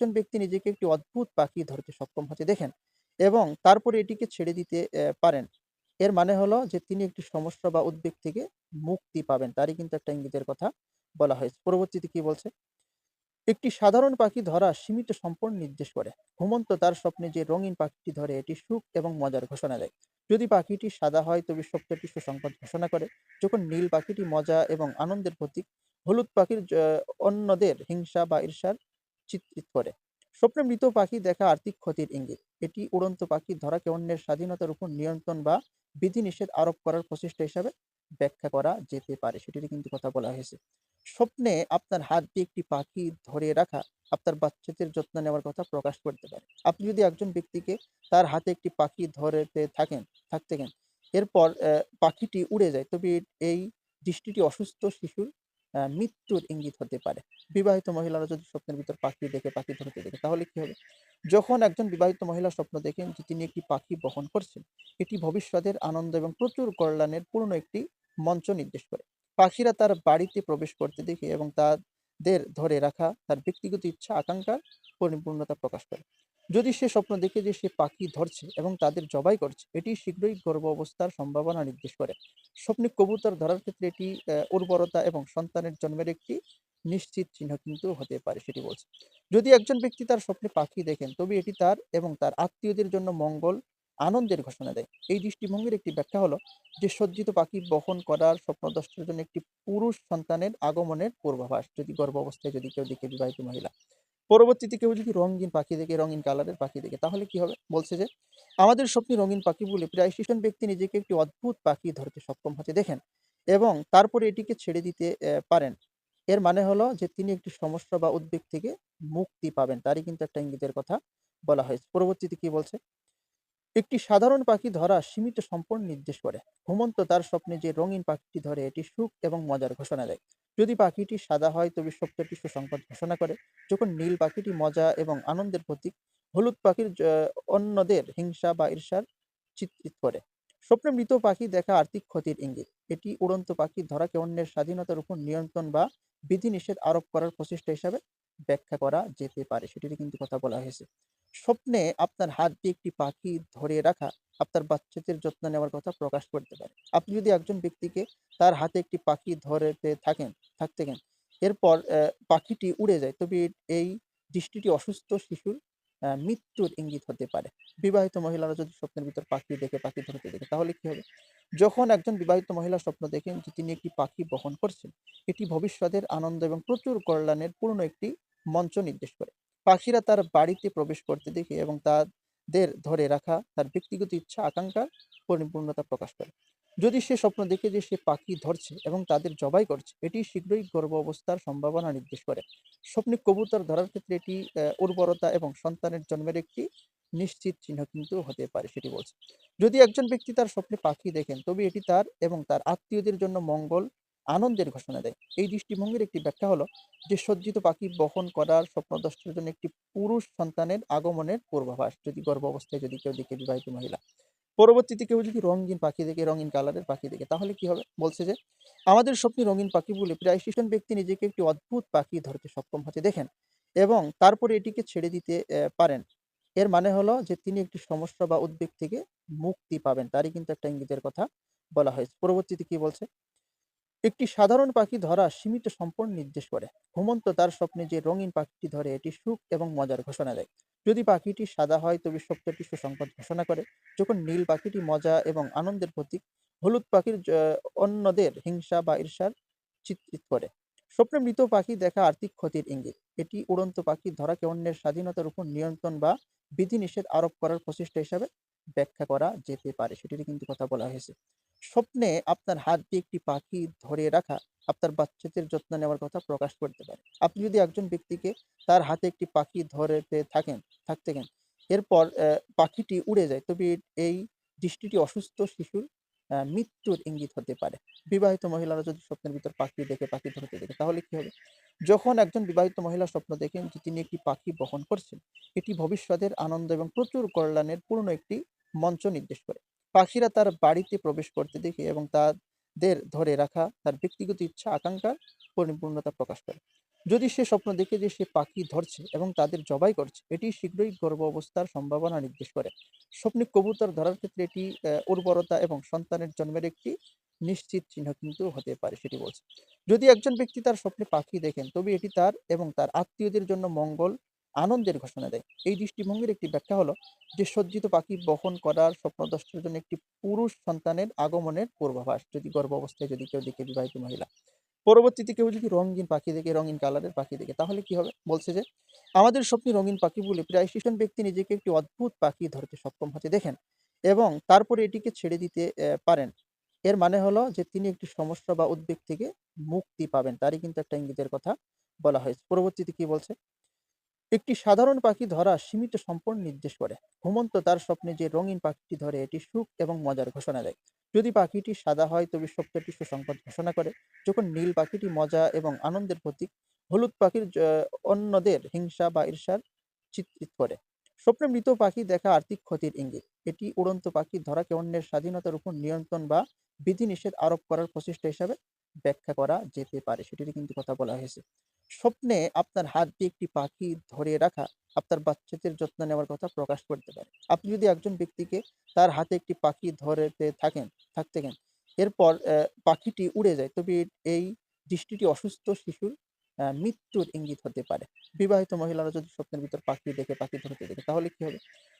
একজন ব্যক্তি নিজেকে একটি অদ্ভুত পাখি ধরতে সক্ষম হতে দেখেন এবং তারপরে এটিকে ছেড়ে দিতে পারেন। এর মানে হলো যে তিনি একটি সমস্যা বা উদ্বেগ থেকে মুক্তি পাবেন। তারই কিন্তু একটা ইঙ্গিতের কথা বলা হয়েছে। পরবর্তীতে কি বলছে? একটি সাধারণ পাখি ধরা সীমিত সম্পদ নির্দেশ করে। ঘুমন্ত তার স্বপ্নে যে রঙিন পাখিটি ধরে এটি সুখ এবং মজার ঘোষণা দেয়। যদি পাখিটি সাদা হয় তবে সত্যটি সুসংবাদ ঘোষণা করে। যখন নীল পাখিটি মজা এবং আনন্দের প্রতীক, হলুদ পাখির অন্যদের হিংসা বা ঈর্ষার চিত্রিত করে। স্বপ্নে মৃত পাখি দেখা আর্থিক ক্ষতির ইঙ্গিত। এটি উড়ন্ত পাখি ধরাকে অন্যের স্বাধীনতার উপর নিয়ন্ত্রণ বা বিধিনিষেধ আরোপ করার প্রচেষ্টা হিসাবে ব্যাখ্যা করা যেতে পারে। সেটিরই কিন্তু কথা বলা হয়েছে। স্বপ্নে আপনার হাত দিয়ে একটি পাখি ধরে রাখা আপনার বাচ্চাদের যত্ন নেওয়ার কথা প্রকাশ করতে পারে। আপনি যদি একজন ব্যক্তিকে তার হাতে একটি পাখি ধরেতে থাকেন থাকতে এরপর পাখিটি উড়ে যায়, তবে এই দৃষ্টিটি অসুস্থ শিশুর মৃত্যুর ইঙ্গিত হতে পারে। বিবাহিত মহিলারা যদি স্বপ্নের ভিতর পাখি দেখে, পাখি ধরতে দেখে তাহলে কি হবে? যখন একজন বিবাহিত মহিলা স্বপ্ন দেখেন যে তিনি একটি পাখি বহন করছেন, এটি ভবিষ্যতের আনন্দ এবং প্রচুর কল্যাণের পূর্ণ একটি মঞ্চ নির্দেশ করে। পাখিরা তার বাড়িতে প্রবেশ করতে দেখে এবং তাদের ধরে রাখা তার ব্যক্তিগত ইচ্ছা আকাঙ্ক্ষার পরিপূর্ণতা প্রকাশ করে। যদি সে স্বপ্ন দেখে যে সে পাখি ধরছে এবং তাদের জবাই করছে, এটি শীঘ্রই গর্ভ অবস্থার সম্ভাবনা নির্দেশ করে। স্বপ্নে কবুতর ধরার ক্ষেত্রে এটি উর্বরতা এবং সন্তানের জন্মের একটি নিশ্চিত চিহ্ন কিন্তু হতে পারে সেটি বলছে। যদি একজন ব্যক্তি তার স্বপ্নে পাখি দেখেন তবে এটি তার এবং তার আত্মীয়দের জন্য মঙ্গল, আনন্দের ঘোষণা দেয়। এই দৃষ্টিভঙ্গির একটি ব্যাখ্যা হলো যে সজ্জিত পাখি বহন করার স্বপ্নদ্রষ্টার জন্য একটি পুরুষ সন্তানের আগমনের পূর্বাভাস। যদি গর্ভ অবস্থায় যদি কেউ দেখে বিবাহিত মহিলা। পরবর্তীতে কেউ যদি রঙিন পাখি দেখে, রঙিন কালারের পাখি দেখে তাহলে কি হবে? বলছে যে, আমাদের স্বপ্নে রঙিন পাখি বলে প্রায় শিশন ব্যক্তি নিজেকে একটি অদ্ভুত পাখি ধরতে সক্ষম হতে দেখেন এবং তারপরে এটিকে ছেড়ে দিতে পারেন। এর মানে হলো যে তিনি একটি সমস্যা বা উদ্বেগ থেকে মুক্তি পাবেন। তারই কিন্তু একটা ইঙ্গিতের কথা বলা হয়েছে। পরবর্তীতে কি বলছে? একটি সাধারণ পাখি ধরা সীমিত সম্পদ নির্দেশ করে। ঘুমন্ত তার স্বপ্নে যে রঙিন পাখিটি ধরে এটি সুখ এবং মজার ঘোষণা দেয়। যদি পাখিটি সাদা হয় তবে সত্যটি সুসংবাদ ঘোষণা করে। যখন নীল পাখিটি মজা এবং আনন্দের প্রতীক, হলুদ পাখির অন্যদের হিংসা বা ঈর্ষার চিত্রিত করে। স্বপ্নে মৃত পাখি দেখা আর্থিক ক্ষতির ইঙ্গিত। এটি উড়ন্ত পাখি ধরাকে অন্যের স্বাধীনতার উপর নিয়ন্ত্রণ বা বিধিনিষেধ আরোপ করার প্রচেষ্টা হিসাবে ব্যাখ্যা করা যেতে পারে। সেটিরই কিন্তু কথা বলা হয়েছে। স্বপ্নে আপনার হাত দিয়ে একটি পাখি ধরে রাখা আপনার বাচ্চাদের যত্ন নেওয়ার কথা প্রকাশ করতে পারে। আপনি যদি একজন ব্যক্তিকে তার হাতে একটি পাখি ধরেতে থাকেন থাকতে দেখেন, এরপর পাখিটি উড়ে যায় তবে এই দৃষ্টিটি অসুস্থ শিশুর মৃত্যুর ইঙ্গিত হতে পারে। বিবাহিত মহিলারা যদি স্বপ্নের ভিতর পাখি দেখে, পাখি ধরতে দেখে তাহলে কি হবে? যখন একজন বিবাহিত মহিলা স্বপ্ন দেখেন যে তিনি একটি পাখি বহন করছেন, এটি ভবিষ্যতের আনন্দ এবং প্রচুর কল্যাণের পূর্ণ একটি মঞ্চ নির্দেশ করে। পাখিরা তার বাড়িতে প্রবেশ করতে দেখে এবং তাদের ধরে রাখা তার ব্যক্তিগত ইচ্ছা আকাঙ্ক্ষার পরিপূর্ণতা প্রকাশ করে। যদি সে স্বপ্ন দেখে যে সে পাখি ধরছে এবং তাদের জবাই করছে, এটি শীঘ্রই গর্ভ অবস্থার সম্ভাবনা নির্দেশ করে। স্বপ্নে কবুতর ধরার ক্ষেত্রে এটি উর্বরতা এবং সন্তানের জন্মের একটি নিশ্চিত চিহ্ন কিন্তু হতে পারে সেটি বলছে। যদি একজন ব্যক্তি তার স্বপ্নে পাখি দেখেন তবে এটি তার এবং তার আত্মীয়দের জন্য মঙ্গল, আনন্দের ঘোষণা দেয়। এই দৃষ্টিভঙ্গির একটি ব্যাখ্যা হলো যে সজ্জিত পাখি বহন করার স্বপ্নদ্রষ্টার জন্য একটি পুরুষ সন্তানের আগমনের পূর্বাভাস। যদি গর্ভ অবস্থায় যদি কেউ দেখে বিবাহিত মহিলা। পরবর্তীতে কেউ যদি রঙিন পাখি দেখে, রঙিন কালারের পাখি দেখে তাহলে কি হবে? বলছে যে, আমাদের স্বপ্নে রঙিন পাখি বলে প্রায় সেসব ব্যক্তি নিজেকে একটি অদ্ভুত পাখি ধরতে সক্ষম হতে দেখেন এবং তারপরে এটিকে ছেড়ে দিতে পারেন। এর মানে হলো যে তিনি একটি সমস্যা বা উদ্বেগ থেকে মুক্তি পাবেন। তারই কিন্তু একটা ইঙ্গিতের কথা বলা হয়েছে। পরবর্তীতে কি বলছে? একটি সাধারণ পাখি ধরা সীমিত সম্পদ নির্দেশ করে। ঘুমন্ত তার স্বপ্নে যে রঙিন পাখিটি ধরে এটি সুখ এবং মজার ঘোষণা দেয়। যদি পাখিটি সাদা হয় তবে সত্যটি সুসংবাদ ঘোষণা করে। যখন নীল পাখিটি মজা এবং আনন্দের প্রতীক, হলুদ পাখির অন্যদের হিংসা বা ঈর্ষার চিত্রিত করে। স্বপ্নে মৃত পাখি দেখা আর্থিক ক্ষতির ইঙ্গিত। এটি উড়ন্ত পাখি ধরাকে অন্যের স্বাধীনতার উপর নিয়ন্ত্রণ বা বিধিনিষেধ আরোপ করার প্রচেষ্টা হিসাবে ব্যাখ্যা করা যেতে পারে। সেটিরই কিন্তু কথা বলা হয়েছে। স্বপ্নে আপনার হাত দিয়ে একটি পাখি ধরে রাখা আপনার বাচ্চাদের যত্ন নেওয়ার কথা প্রকাশ করতে পারে। আপনি যদি একজন ব্যক্তিকে তার হাতে একটি পাখি ধরেতে থাকেন থাকতে দেখেন, এরপর পাখিটি উড়ে যায় তবে এই দৃষ্টিটি অসুস্থ শিশুর মৃত্যুর ইঙ্গিত হতে পারে। বিবাহিত মহিলারা যদি স্বপ্নের ভিতর পাখি দেখে, পাখি ধরতে দেখে তাহলে কি হবে? যখন একজন বিবাহিত মহিলা স্বপ্ন দেখেন যে তিনি একটি পাখি বহন করছেন, এটি ভবিষ্যতের আনন্দ এবং প্রচুর কল্যাণের পূর্ণ একটি মঞ্চ নির্দেশ করে। পাখিরা তার বাড়িতে প্রবেশ করতে দেখে এবং তাদের ধরে রাখা তার ব্যক্তিগত ইচ্ছা আকাঙ্ক্ষার পরিপূর্ণতা প্রকাশ করে। যদি সে স্বপ্ন দেখে যে সে পাখি ধরছে এবং তাদের জবাই করছে, এটি শীঘ্রই গর্ভ অবস্থার সম্ভাবনা নির্দেশ করে। স্বপ্নে কবুতর ধরার ক্ষেত্রে এটি উর্বরতা এবং সন্তানের জন্মের একটি নিশ্চিত চিহ্ন কিন্তু হতে পারে সেটি বলছে। যদি একজন ব্যক্তি তার স্বপ্নে পাখি দেখেন, তবে এটি তার এবং তার আত্মীয়দের জন্য মঙ্গল, আনন্দের ঘোষণা দেয়। এই দৃষ্টিভঙ্গির একটি ব্যাখ্যা হলো যে সজ্জিত পাখি বহন করার স্বপ্নদ্রষ্টার জন্য একটি পুরুষ সন্তানের আগমনের পূর্বাভাস। যদি গর্ভ অবস্থায় যদি কেউ দেখে বিবাহিত মহিলা। পরবর্তীতে কেউ যদি রঙিন পাখি দেখে, রঙিন কালারের পাখি দেখে তাহলে কি হবে? বলছে যে, আমাদের স্বপ্নে রঙিন পাখি বলে প্রায় ৬০ জন ব্যক্তি নিজেকে একটি অদ্ভুত পাখি ধরতে সক্ষম হতে দেখেন এবং তারপরে এটিকে ছেড়ে দিতে পারেন। এর মানে হলো যে তিনি একটি সমস্যা বা উদ্বেগ থেকে মুক্তি পাবেন। তারই কিন্তু একটা ইঙ্গিতের কথা বলা হয়েছে। পরবর্তীতে কি বলছে? একটি সাধারণ পাখি ধরা সীমিত সম্পদ নির্দেশ করে। ঘুমন্ত তার স্বপ্নে যে রঙিন পাখিটি ধরে এটি সুখ এবং মজার ঘোষণা দেয়। যদি পাখিটি সাদা হয় তবে স্বপ্নটি সুসংবাদ ঘোষণা করে। যখন নীল পাখিটি মজা এবং আনন্দের প্রতীক, হলুদ পাখির অন্যদের হিংসা বা ঈর্ষার চিত্রিত করে। স্বপ্নে মৃত পাখি দেখা আর্থিক ক্ষতির ইঙ্গিত। এটি উড়ন্ত পাখি ধরাকে অন্যের স্বাধীনতার উপর নিয়ন্ত্রণ বা বিধিনিষেধ আরোপ করার প্রচেষ্টা হিসাবে ব্যাখ্যা করা যেতে পারে। সেটিরই কিন্তু কথা বলা হয়েছে। স্বপ্নে আপনার হাত দিয়ে একটি পাখি ধরে রাখা আপনার বাচ্চাদের যত্ন নেওয়ার কথা প্রকাশ করতে পারে। আপনি যদি একজন ব্যক্তিকে তার হাতে একটি পাখি ধরেতে থাকেন থাকতে গেন এরপর পাখিটি উড়ে যায় তবে এই দৃষ্টিটি অসুস্থ শিশুর মৃত্যুর ইঙ্গিত হতে পারে। বিবাহিত মহিলারা যদি স্বপ্নের ভিতর পাখি দেখে, পাখি ধরতে দেখে তাহলে কি হবে?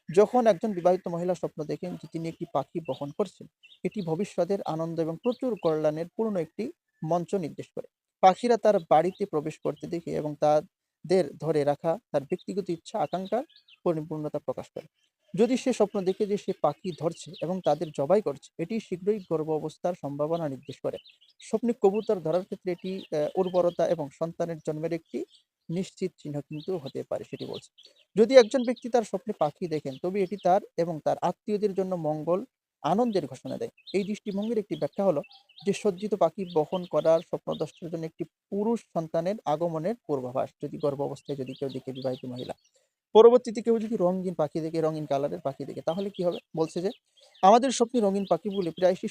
যখন একজন বিবাহিত মহিলা স্বপ্ন দেখেন যে তিনি একটি পাখি বহন করছেন, এটি ভবিষ্যতের আনন্দ এবং প্রচুর কল্যাণের পূর্ণ একটি মঞ্চ নির্দেশ করে। পাখিরা তার বাড়িতে প্রবেশ করতে দেখে এবং তাদের ধরে রাখা তার ব্যক্তিগত ইচ্ছা আকাঙ্ক্ষার পরিপূর্ণতা প্রকাশ করে। যদি সে স্বপ্ন দেখে যে সে পাখি ধরছে এবং তাদের জবাই করছে, এটি শীঘ্রই গর্ভ অবস্থার সম্ভাবনা নির্দেশ করে। স্বপ্নে কবুতর ধরার ক্ষেত্রে এটি উর্বরতা এবং সন্তানের জন্মের একটি নিশ্চিত চিহ্ন কিন্তু হতে পারে সেটি বলছে। যদি একজন ব্যক্তি তার স্বপ্নে পাখি দেখেন, তবে এটি তার এবং তার আত্মীয়দের জন্য মঙ্গল, আনন্দের ঘোষণা দেয়। এই দৃষ্টিভঙ্গির একটি ব্যাখ্যা হলো যে সজ্জিত পাখি বহন করার স্বপ্নদ্রষ্টার জন্য একটি পুরুষ সন্তানের আগমনের পূর্বাভাস। যদি গর্ভ অবস্থায় যদি কেউ দেখে বিবাহিত মহিলা। পরবর্তীতে কেউ যদি রঙিন পাখি দেখে, রঙিন কালারের পাখি দেখে তাহলে কি হবে? বলছে যে, আমাদের স্বপ্নে রঙিন পাখি বলে প্রায় ৬০